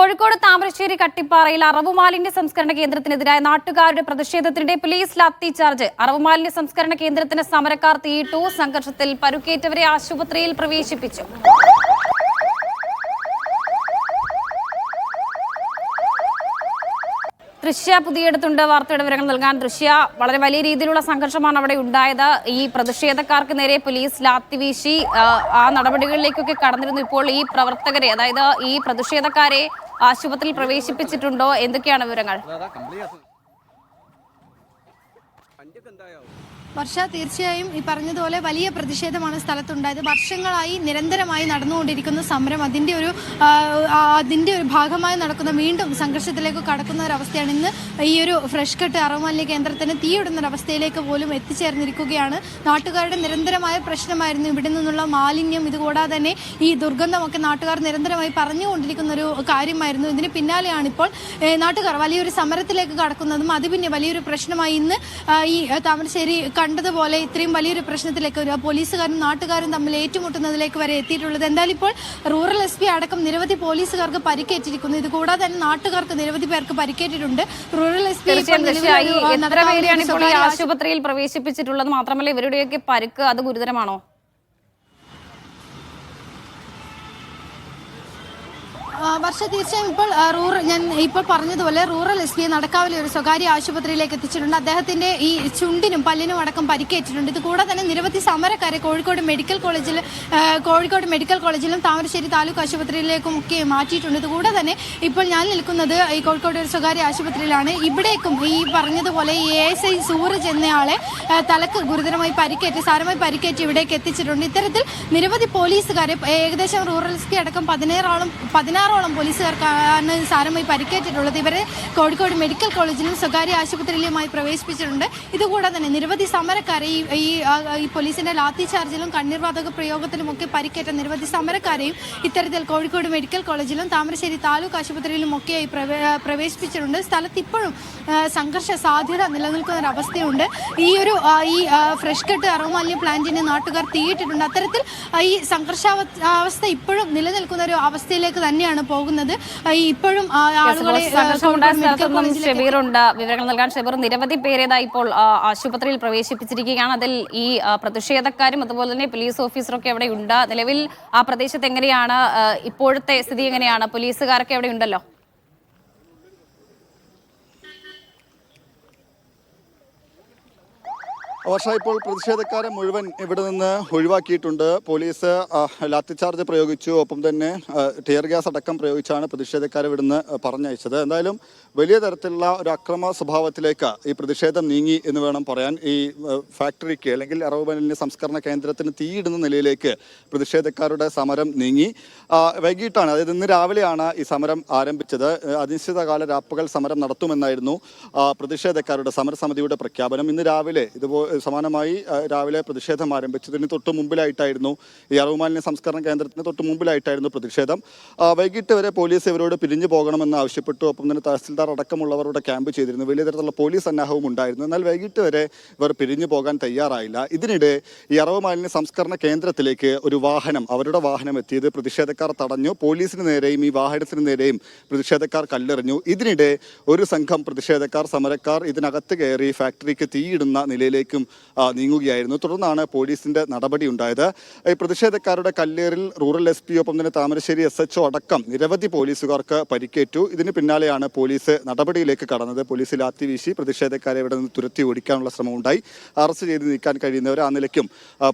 കോഴിക്കോട് താമരശ്ശേരി കട്ടിപ്പാറയിൽ അറവുമാലിന്യ സംസ്കരണ കേന്ദ്രത്തിനെതിരായ നാട്ടുകാരുടെ പ്രതിഷേധത്തിനിടെ പോലീസ് ലാത്തി ചാർജ്. അറവുമാലിന്യ സംസ്കരണ കേന്ദ്രത്തിന് സമരക്കാർ തീയിട്ടു സംഘർഷത്തിൽ പരുക്കേറ്റവരെ ആശുപത്രിയിൽ പ്രവേശിപ്പിച്ചു. ദൃശ്യ പുതിയടത്തുണ്ട് വാർത്തയുടെ വിവരങ്ങൾ നൽകാൻ ദൃശ്യ. വളരെ വലിയ രീതിയിലുള്ള സംഘർഷമാണ് അവിടെ ഉണ്ടായത്. ഈ പ്രതിഷേധക്കാർക്ക് നേരെ പോലീസ് ലാത്തി വീശി ആ നടപടികളിലേക്കൊക്കെ കടന്നിരുന്നു ഇപ്പോൾ ഈ പ്രവർത്തകരെ അതായത് ഈ പ്രതിഷേധക്കാരെ ആശുപത്രിയിൽ പ്രവേശിപ്പിച്ചിട്ടുണ്ടോ? എന്തൊക്കെയാണ് വിവരങ്ങൾ? വർഷ തീർച്ചയായും ഈ പറഞ്ഞതുപോലെ വലിയ പ്രതിഷേധമാണ് സ്ഥലത്തുണ്ടായത്. വർഷങ്ങളായി നിരന്തരമായി നടന്നുകൊണ്ടിരിക്കുന്ന സമരം അതിന്റെ ഒരു അതിന്റെ ഒരു ഭാഗമായി നടക്കുന്ന വീണ്ടും സംഘർഷത്തിലേക്ക് കടക്കുന്ന ഒരവസ്ഥയാണ് ഇന്ന് ഈ ഒരു ഫ്രഷ് കട്ട് അറവമാലിന്യ കേന്ദ്രത്തിന് തീയിടുന്നൊരവസ്ഥയിലേക്ക് പോലും എത്തിച്ചേർന്നിരിക്കുകയാണ്. നാട്ടുകാരുടെ നിരന്തരമായ പ്രശ്നമായിരുന്നു ഇവിടെ നിന്നുള്ള മാലിന്യം. ഇതുകൂടാതെ തന്നെ ഈ ദുർഗന്ധമൊക്കെ നാട്ടുകാർ നിരന്തരമായി പറഞ്ഞുകൊണ്ടിരിക്കുന്ന ഒരു കാര്യമായിരുന്നു. ഇതിന് പിന്നാലെയാണ് ഇപ്പോൾ നാട്ടുകാർ വലിയൊരു സമരത്തിലേക്ക് കടക്കുന്നതും അത് പിന്നെ വലിയൊരു പ്രശ്നമായി ഇന്ന് ഈ താമരശ്ശേരി കണ്ടതുപോലെ ഇത്രയും വലിയൊരു പ്രശ്നത്തിലേക്ക് വരിക പോലീസുകാരും നാട്ടുകാരും തമ്മിൽ ഏറ്റുമുട്ടുന്നതിലേക്ക് വരെ എത്തിയിട്ടുള്ളത് എന്തായാലും ഇപ്പോൾ റൂറൽ എസ് പി അടക്കം നിരവധി പോലീസുകാർക്ക് പരിക്കേറ്റിരിക്കുന്നു. ഇത് കൂടാതെ തന്നെ നാട്ടുകാർക്ക് നിരവധി പേർക്ക് പരിക്കേറ്റിട്ടുണ്ട്. റൂറൽ എസ് പി എത്ര പേരെയാണ് ഇപ്പോൾ ഈ ആശുപത്രിയിൽ പ്രവേശിപ്പിച്ചിട്ടുള്ളത് മാത്രമല്ല ഇവരുടെയൊക്കെ പരുക്ക് അത് ഗുരുതരമാണോ? വർഷ തീർച്ചയായും ഇപ്പോൾ റൂറൽ ഞാൻ ഇപ്പോൾ പറഞ്ഞതുപോലെ റൂറൽ എസ് പി നടക്കാവിലെ ഒരു സ്വകാര്യ ആശുപത്രിയിലേക്ക് എത്തിച്ചിട്ടുണ്ട്. അദ്ദേഹത്തിന്റെ ഈ ചുണ്ടിനും പല്ലിനും അടക്കം പരിക്കേറ്റിട്ടുണ്ട്. ഇത് കൂടാതെ തന്നെ നിരവധി സമരക്കാരെ കോഴിക്കോട് മെഡിക്കൽ കോളേജിൽ കോഴിക്കോട് മെഡിക്കൽ കോളേജിലും താമരശ്ശേരി താലൂക്ക് ആശുപത്രിയിലേക്കും ഒക്കെ മാറ്റിയിട്ടുണ്ട്. ഇതുകൂടെ തന്നെ ഇപ്പോൾ ഞാൻ നിൽക്കുന്നത് ഈ കോഴിക്കോട് ഒരു സ്വകാര്യ ആശുപത്രിയിലാണ്. ഇവിടേക്കും ഈ പറഞ്ഞതുപോലെ ഈ എ എസ് ഐ സൂരജ് എന്നയാളെ തലക്ക് ഗുരുതരമായി പരിക്കേറ്റ് സാരമായി പരിക്കേറ്റ് ഇവിടേക്ക് എത്തിച്ചിട്ടുണ്ട്. ഇത്തരത്തിൽ നിരവധി പോലീസുകാരെ ഏകദേശം റൂറൽ എസ് പി അടക്കം പതിനേഴോളം പതിനാറോളം പോലീസുകാർക്കാണ് സാരമായി പരിക്കേറ്റിട്ടുള്ളത്. ഇവരെ കോഴിക്കോട് മെഡിക്കൽ കോളേജിലും സ്വകാര്യ ആശുപത്രിയിലുമായി പ്രവേശിപ്പിച്ചിട്ടുണ്ട്. ഇതുകൂടാതെ തന്നെ നിരവധി സമരക്കാരെ ഈ ഈ പോലീസിന്റെ ലാത്തി ചാർജിലും കണ്ണീർവാതക പ്രയോഗത്തിലുമൊക്കെ പരിക്കേറ്റ നിരവധി സമരക്കാരെയും ഇത്തരത്തിൽ കോഴിക്കോട് മെഡിക്കൽ കോളേജിലും താമരശ്ശേരി താലൂക്ക് ആശുപത്രിയിലും ഒക്കെയായി പ്രവേ- പ്രവേശിപ്പിച്ചിട്ടുണ്ട്. സ്ഥലത്ത് ഇപ്പോഴും സംഘർഷ സാധ്യത നിലനിൽക്കുന്ന ഒരു അവസ്ഥയുണ്ട്. ഈ ഒരു ഈ ഫ്രഷ് കട്ട് അറവുമാലിന്യ പ്ലാന്റിനെ നാട്ടുകാർ തീയിട്ടിട്ടുണ്ട്. അത്തരത്തിൽ ഈ സംഘർഷാവസ്ഥ ഇപ്പോഴും നിലനിൽക്കുന്ന ഒരു അവസ്ഥയിലേക്ക് തന്നെയാണ് പോകുന്നത്. ഇപ്പോഴും ആളുകളെ ഷെബീറുണ്ട് വിവരങ്ങൾ നൽകാൻ ഷെബീർ നിരവധി പേരേതാ ഇപ്പോൾ ആശുപത്രിയിൽ പ്രവേശിപ്പിച്ചിരിക്കുകയാണ്. അതിൽ ഈ പ്രതിഷേധക്കാരും അതുപോലെ തന്നെ പോലീസ് ഓഫീസറൊക്കെ അവിടെ ഉണ്ട് നിലവിൽ ആ പ്രദേശത്ത് എങ്ങനെയാണ്? ഇപ്പോഴത്തെ സ്ഥിതി എങ്ങനെയാണ്? പോലീസുകാരൊക്കെ അവിടെ ഉണ്ടല്ലോ വർഷ ഇപ്പോൾ പ്രതിഷേധക്കാരെ മുഴുവൻ ഇവിടെ നിന്ന് ഒഴിവാക്കിയിട്ടുണ്ട്. പോലീസ് ലാത്തിചാർജ് പ്രയോഗിച്ചു. ഒപ്പം തന്നെ ടിയർ ഗ്യാസ് അടക്കം പ്രയോഗിച്ചാണ് പ്രതിഷേധക്കാരെ ഇവിടുന്ന് പറഞ്ഞയച്ചത്. എന്തായാലും വലിയ തരത്തിലുള്ള ഒരു അക്രമ സ്വഭാവത്തിലേക്ക് ഈ പ്രതിഷേധം നീങ്ങി എന്ന് വേണം പറയാൻ. ഈ ഫാക്ടറിക്ക് അല്ലെങ്കിൽ അറവുമലിന്യ സംസ്കരണ കേന്ദ്രത്തിന് തീയിടുന്ന നിലയിലേക്ക് പ്രതിഷേധക്കാരുടെ സമരം നീങ്ങി. വൈകിട്ടാണ് അതായത് ഇന്ന് രാവിലെയാണ് ഈ സമരം ആരംഭിച്ചത്. അനിശ്ചിതകാല രാപ്പകൽ സമരം നടത്തുമെന്നായിരുന്നു പ്രതിഷേധക്കാരുടെ സമരസമിതിയുടെ പ്രഖ്യാപനം. ഇന്ന് രാവിലെ ഇതുപോലെ സമാനമായി രാവിലെ പ്രതിഷേധം ആരംഭിച്ചതിന് തൊട്ട് മുമ്പിലായിട്ടായിരുന്നു ഈ അറവുമാലിന്യ സംസ്കരണ കേന്ദ്രത്തിന് തൊട്ട് മുമ്പിലായിട്ടായിരുന്നു പ്രതിഷേധം. വൈകിട്ട് വരെ പോലീസ് ഇവരോട് പിരിഞ്ഞു പോകണമെന്ന് ആവശ്യപ്പെട്ടു. ഒപ്പം തന്നെ തഹസിൽദാർ അടക്കമുള്ളവരോട് ക്യാമ്പ് ചെയ്തിരുന്നു. വലിയ തരത്തിലുള്ള പോലീസ് സന്നാഹവും ഉണ്ടായിരുന്നു. എന്നാൽ വൈകിട്ട് വരെ ഇവർ പിരിഞ്ഞു പോകാൻ തയ്യാറായില്ല. ഇതിനിടെ ഈ അറവുമാലിന്യ സംസ്കരണ കേന്ദ്രത്തിലേക്ക് ഒരു വാഹനം അവരുടെ വാഹനം എത്തിയത് പ്രതിഷേധക്കാർ തടഞ്ഞു. പോലീസിന് നേരെയും ഈ വാഹനത്തിന് നേരെയും പ്രതിഷേധക്കാർ കല്ലെറിഞ്ഞു. ഇതിനിടെ ഒരു സംഘം പ്രതിഷേധക്കാർ സമരക്കാർ ഇതിനകത്ത് കയറി ഫാക്ടറിക്ക് തീയിടുന്ന നിലയിലേക്കും ആ, നീങ്ങുകയായിരുന്നു. തുടർന്നാണ് പോലീസിന്റെ നടപടി ഉണ്ടായത്. ഈ പ്രതിഷേധക്കാരുടെ കല്ലേറിൽ റൂറൽ എസ് പി ഒപ്പം തന്നെ താമരശ്ശേരി എസ് എച്ച് അടക്കം നിരവധി പോലീസുകാർക്ക് പരിക്കേറ്റു. ഇതിന് പിന്നാലെയാണ് പോലീസ് നടപടിയിലേക്ക് കടന്നത്. പോലീസ് ലാത്തി വീശി പ്രതിഷേധക്കാരെ ഇവിടെ നിന്ന് തുരത്തി ഓടിക്കാനുള്ള ശ്രമമുണ്ടായി. അറസ്റ്റ് ചെയ്ത് നീക്കാൻ കഴിയുന്നവർ ആ നിലയ്ക്കും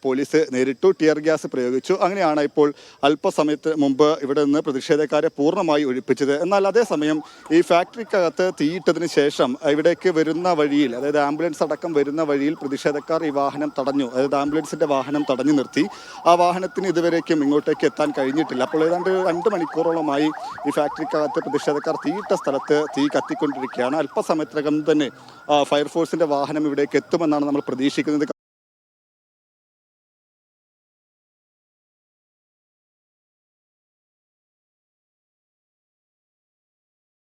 പോലീസ് നേരിട്ടു. ടിയർ ഗ്യാസ് പ്രയോഗിച്ചു. അങ്ങനെയാണ് ഇപ്പോൾ അല്പസമയത്ത് മുമ്പ് ഇവിടെ നിന്ന് പ്രതിഷേധക്കാരെ പൂർണമായി ഒഴിപ്പിച്ചത്. എന്നാൽ അതേസമയം ഈ ഫാക്ടറിക്കകത്ത് തീയിട്ടതിന് ശേഷം ഇവിടേക്ക് വരുന്ന വഴിയിൽ അതായത് ആംബുലൻസ് അടക്കം വരുന്ന വഴിയിൽ പ്രതിഷേധക്കാർ ഈ വാഹനം തടഞ്ഞു. അതായത് ആംബുലൻസിന്റെ വാഹനം തടഞ്ഞു നിർത്തി. ആ വാഹനത്തിന് ഇതുവരേക്കും ഇങ്ങോട്ടേക്ക് എത്താൻ കഴിഞ്ഞിട്ടില്ല. അപ്പോൾ ഏതാണ്ട് രണ്ട് മണിക്കൂറോളമായി ഈ ഫാക്ടറിക്കകത്ത് പ്രതിഷേധക്കാർ തീയിട്ട സ്ഥലത്ത് തീ കത്തിക്കൊണ്ടിരിക്കുകയാണ്. അല്പസമയത്തിനകം തന്നെ ഫയർഫോഴ്സിന്റെ വാഹനം ഇവിടേക്ക് എത്തുമെന്നാണ് നമ്മൾ പ്രതീക്ഷിക്കുന്നത്.